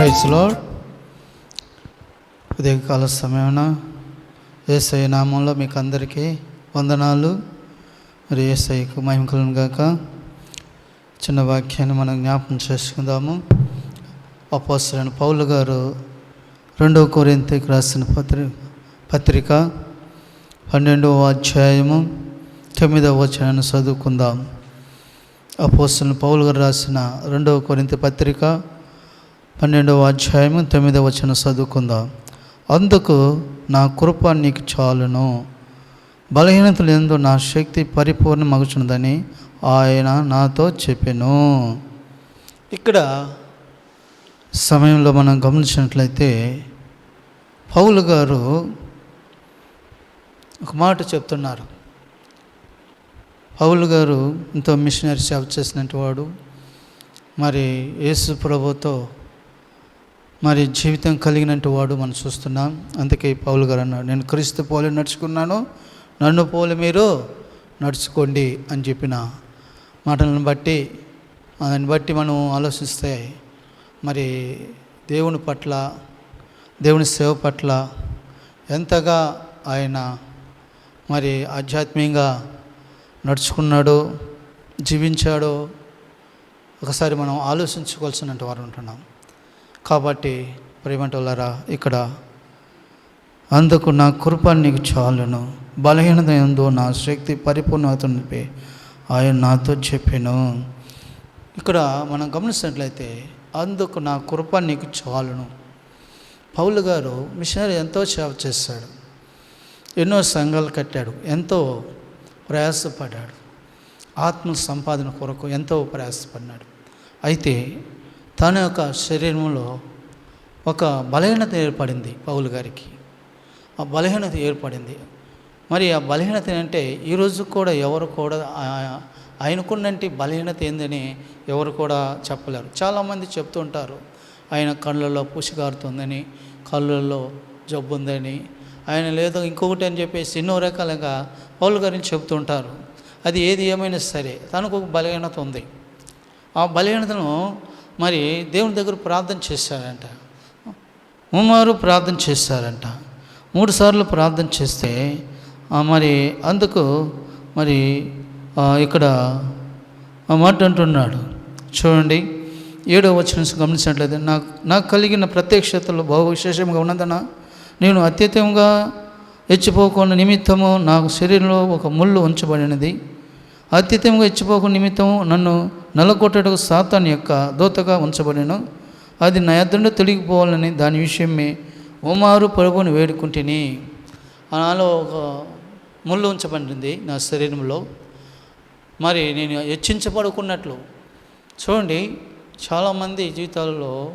ప్రైస్లో ఉదయకాల సమయమున ఏసఐ నామంలో మీకు అందరికీ వందనాలు. మరి ఏసఐకు మహిమకులను గాక. చిన్న వాక్యాన్ని మనం జ్ఞాపకం చేసుకుందాము. అపోసరైన పౌలు గారు రెండవ కొరింతకి రాసిన పత్రి పత్రిక పన్నెండవ అధ్యాయము తొమ్మిదవ వచనాన్ని చదువుకుందాం. అపోసరైన పౌలు గారు రాసిన రెండవ కొరింత పత్రిక పన్నెండవ అధ్యాయము తొమ్మిదవ వచనం చదువుకుందాం. అందుకు నా కృప నీకు చాలును. బలహీనతలు ఎందు నా శక్తి పరిపూర్ణమగుచున్నదని ఆయన నాతో చెప్పాను. ఇక్కడ సమయంలో మనం గమనించినట్లయితే పౌలు గారు ఒక మాట చెప్తున్నారు. పౌలు గారు ఎంతో మిషనరీ సేవ చేసినట్టు వాడు. మరి యేసు ప్రభుతో మరి జీవితం కలిగినట్టు వాడు మనం చూస్తున్నాం. అందుకే పౌలు గారు అన్నాడు నేను క్రీస్తు పోలి నడుచుకున్నాను నన్ను పోలి మీరు నడుచుకోండి అని చెప్పిన మాటలను బట్టి దాన్ని బట్టి మనం ఆలోచిస్తే మరి దేవుని పట్ల దేవుని సేవ పట్ల ఎంతగా ఆయన మరి ఆధ్యాత్మికంగా నడుచుకున్నాడో జీవించాడో ఒకసారి మనం ఆలోచించుకోవాల్సినటువంటి వారు ఉంటున్నాం. కాబట్టి ప్రేమటోళ్ళరా ఇక్కడ అందుకు నా కృప నీకు చాలును. బలహీనత ఎందు నా శక్తి పరిపూర్ణవుతున్నది ఆయన నాతో చెప్పాను. ఇక్కడ మనం గమనించినట్లయితే అందుకు నా కృప నీకు చాలును. పౌలు గారు మిషనరీ ఎంతో సేవ చేశాడు ఎన్నో సంఘాలు కట్టాడు. ఎంతో ప్రయాసపడ్డాడు. ఆత్మ సంపాదన కొరకు ఎంతో ప్రయాసపడినాడు అయితే తన యొక్క శరీరంలో ఒక బలహీనత ఏర్పడింది పౌలు గారికి. ఆ బలహీనత ఏర్పడింది. మరి ఆ బలహీనత అంటే ఈరోజు కూడా ఎవరు కూడా ఆ- ఆయనకున్నంటి బలహీనత ఏందని ఎవరు కూడా చెప్పలేరు. చాలామంది చెప్తుంటారు ఆయన కళ్ళల్లో పుసిగారుతుందని కళ్ళల్లో జబ్బు ఉందని ఆయన లేదో ఇంకొకటి అని చెప్పేసి ఎన్నో రకాలుగా పౌలు గారిని చెప్తుంటారు అది ఏది ఏమైనా సరే తనకు ఒక బలహీనత ఉంది. ఆ బలహీనతను మరి దేవుని దగ్గర ప్రార్థన చేశారంట ముమ్మారు ప్రార్థన చేశారంట మూడు సార్లు ప్రార్థన చేస్తే మరి అందుకు మరి ఇక్కడ మాట అంటున్నాడు. చూడండి ఏడో వచ్చిన గమనించినట్లయితే నాకు నాకు కలిగిన ప్రత్యక్షతలు బహు విశేషంగా ఉన్నదన నేను అత్యతంగా హెచ్చిపోకుండా నిమిత్తము నాకు శరీరంలో ఒక ముళ్ళు ఉంచబడినది. అత్యతంగా హెచ్చిపోకుండా నిమిత్తము నన్ను నలగొట్టడానికి సాతాన్ యొక్క దూతగా ఉంచబడిను అది నా ఎద్దుండి తొలగిపోవాలని దాని విషయమే ఉమారు ప్రభుని వేడుకుంటేని. నాలో ఒక ముళ్ళు ఉంచబడింది నా శరీరంలో. మరి నేను హెచ్చించబడుకున్నట్లు. చూడండి చాలామంది జీవితాల్లో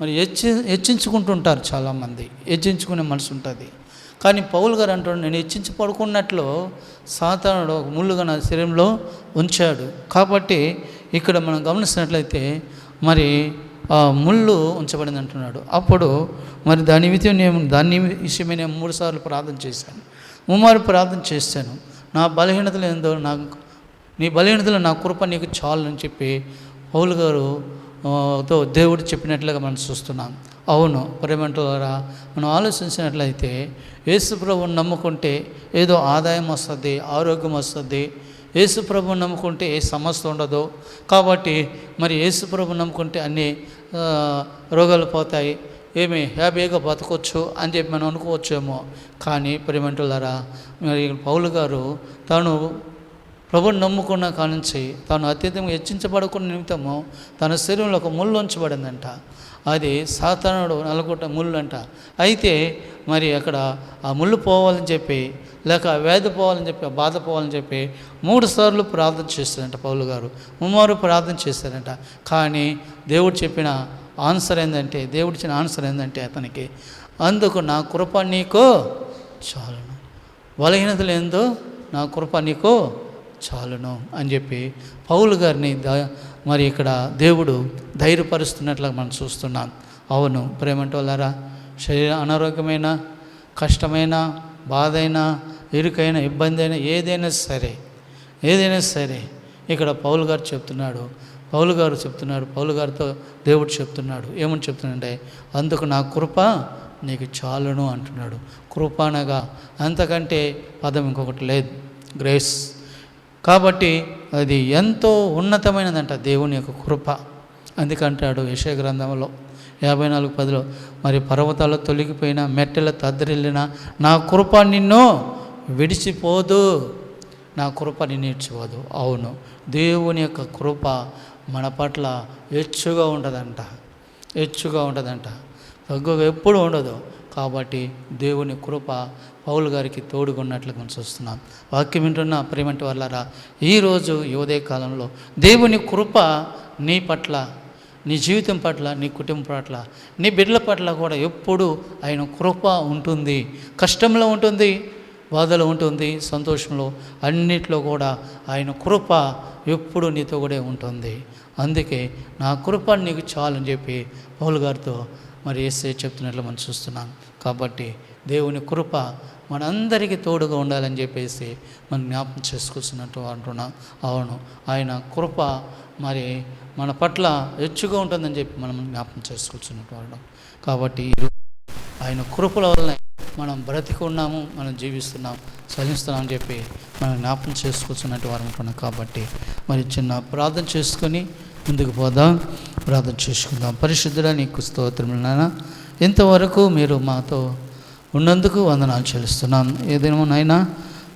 మరి హెచ్చి హెచ్చించుకుంటుంటారు చాలామంది. హెచ్చించుకునే మనసు ఉంటుంది. కానీ పౌలు గారు అంటాడు నేను హెచ్చించి పడుకున్నట్లు సాతానుడు ఒక ముళ్ళుగా నా శరీరంలో ఉంచాడు. కాబట్టి ఇక్కడ మనం గమనిస్తున్నట్లయితే మరి ఆ ముళ్ళు ఉంచబడింది అంటున్నాడు. అప్పుడు మరి దాని విషయం నేను దాని విషయమే నేను మూడు సార్లు ప్రార్థన చేశాను. ముమ్మారు ప్రార్థన చేశాను. నా బలహీనతలు ఏందో నాకు నీ బలహీనతలు నా కృప నీకు చాలు అని చెప్పి పౌలు గారు తో దేవుడు చెప్పినట్లుగా మనం చూస్తున్నాం. అవును ప్రేమంటారా మనం ఆలోచించినట్లయితే యేసుప్రభుని నమ్ముకుంటే ఏదో ఆదాయం వస్తుంది ఆరోగ్యం వస్తుంది. యేసు నమ్ముకుంటే ఏ సమస్య ఉండదు. కాబట్టి మరి యేసుప్రభు నమ్ముకుంటే అన్ని రోగాలు పోతాయి. ఏమి హ్యాపీగా బతకొచ్చు అని చెప్పి మనం అనుకోవచ్చేమో. కానీ ప్రేమంటులారా మరి పౌలు గారు తాను ప్రభుని నమ్ముకున్న కానుంచి తాను అత్యంతంగా హెచ్చించబడకున్న నిమిత్తము తన శరీరంలో ఒక ముళ్ళు ఉంచబడిందంట. అది సాతానుడు నలుగుట ముళ్ళు అంట అయితే మరి అక్కడ ఆ ముళ్ళు పోవాలని చెప్పి లేక ఆ వ్యాధి పోవాలని చెప్పి ఆ బాధ పోవాలని చెప్పి మూడు సార్లు ప్రార్థన చేస్తారంట పౌలు గారు. ముమ్మారు ప్రార్థన చేశారంట కానీ దేవుడు చెప్పిన ఆన్సర్ ఏంటంటే దేవుడు ఇచ్చిన ఆన్సర్ ఏంటంటే అతనికి అందుకు నా కృప నీకు చాలును. బలహీనతలు ఏందో నా కృప నీకు చాలును అని చెప్పి పౌలు గారిని ద మరి ఇక్కడ దేవుడు ధైర్యపరుస్తున్నట్లుగా మనం చూస్తున్నాం. అవును ప్రేమంటోళ్ళారా శరీర అనారోగ్యమైన కష్టమైన బాధైనా ఇరుకైనా ఇబ్బంది అయినా ఏదైనా సరే ఏదైనా సరే ఇక్కడ పౌలు గారు చెప్తున్నాడు పౌలు గారు చెప్తున్నాడు పౌలు గారితో దేవుడు చెప్తున్నాడు. ఏమని చెప్తున్నాడంటే అందుకు నా కృప నీకు చాలును అంటున్నాడు. కృప అనగా అంతకంటే పదం ఇంకొకటి లేదు. గ్రేస్. కాబట్టి అది ఎంతో ఉన్నతమైనదంట దేవుని యొక్క కృప. అందుకంటాడు విషయ గ్రంథంలో యాభై నాలుగు పదిలో మరి పర్వతాలు తొలగిపోయిన మెట్టెల తద్దరిల్లిన నా కృప నిన్ను విడిచిపోదు. నా కృప నిన్ను ఇచ్చిపోదు అవును దేవుని యొక్క కృప మన పట్ల హెచ్చుగా ఉంటుందంట హెచ్చుగా ఉండదంట. తగ్గుగా ఎప్పుడు ఉండదు. కాబట్టి దేవుని కృప పౌలు గారికి తోడుగున్నట్లు మనం చూస్తున్నాం. వాక్యం వింటున్న ప్రేమంటి వల్లరా ఈరోజు ఈ కాలంలో దేవుని కృప నీ పట్ల నీ జీవితం పట్ల నీ కుటుంబం పట్ల నీ బిడ్డల పట్ల కూడా ఎప్పుడు ఆయన కృప ఉంటుంది. కష్టంలో ఉంటుంది బాధలో ఉంటుంది సంతోషంలో అన్నిట్లో కూడా ఆయన కృప ఎప్పుడు నీతో కూడా ఉంటుంది. అందుకే నా కృప నీకు చాలని చెప్పి పౌలు గారితో మరి ఏసే చెప్తున్నట్లు మనం చూస్తున్నాం. కాబట్టి దేవుని కృప మనందరికీ తోడుగా ఉండాలని చెప్పేసి మనం జ్ఞాపకం చేసుకొస్తున్నట్టు అంటున్నాం. అవును ఆయన కృప మరి మన పట్ల హెచ్చుగా ఉంటుందని చెప్పి మనం జ్ఞాపకం చేసుకొచ్చినట్టు వాడు కాబట్టి ఆయన కృపల వల్లనే మనం బ్రతికి ఉన్నాము మనం జీవిస్తున్నాం చలిస్తున్నాం అని చెప్పి మనం జ్ఞాపకం చేసుకొచ్చినట్టు వారు ఉంటున్నాం కాబట్టి మరి చిన్న ప్రార్థన చేసుకొని ముందుకు పోదాం. ప్రార్థన చేసుకుందాం. పరిశుద్ధుడా నీకు స్తోత్రములు నాయన. ఇంతవరకు మీరు మాతో ఉన్నందుకు వందనాలు చెల్లిస్తున్నాం. ఏదేమో నాయనా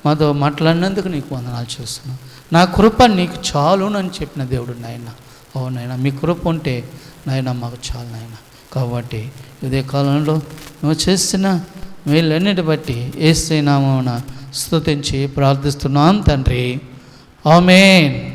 మాతో మాట్లాడినందుకు నీకు వందనాలు చేస్తున్నాం నా కృప నీకు చాలునని చెప్పిన దేవుడు నాయన. అవునైనా మీ కృప ఉంటే నాయన మాకు చాలు నాయన. కాబట్టి ఇదే కాలంలో నువ్వు చేస్తున్న వీళ్ళన్నిటి బట్టి ఏసైనామన స్తుతించి ప్రార్థిస్తున్నాం తండ్రి. ఆమెన్.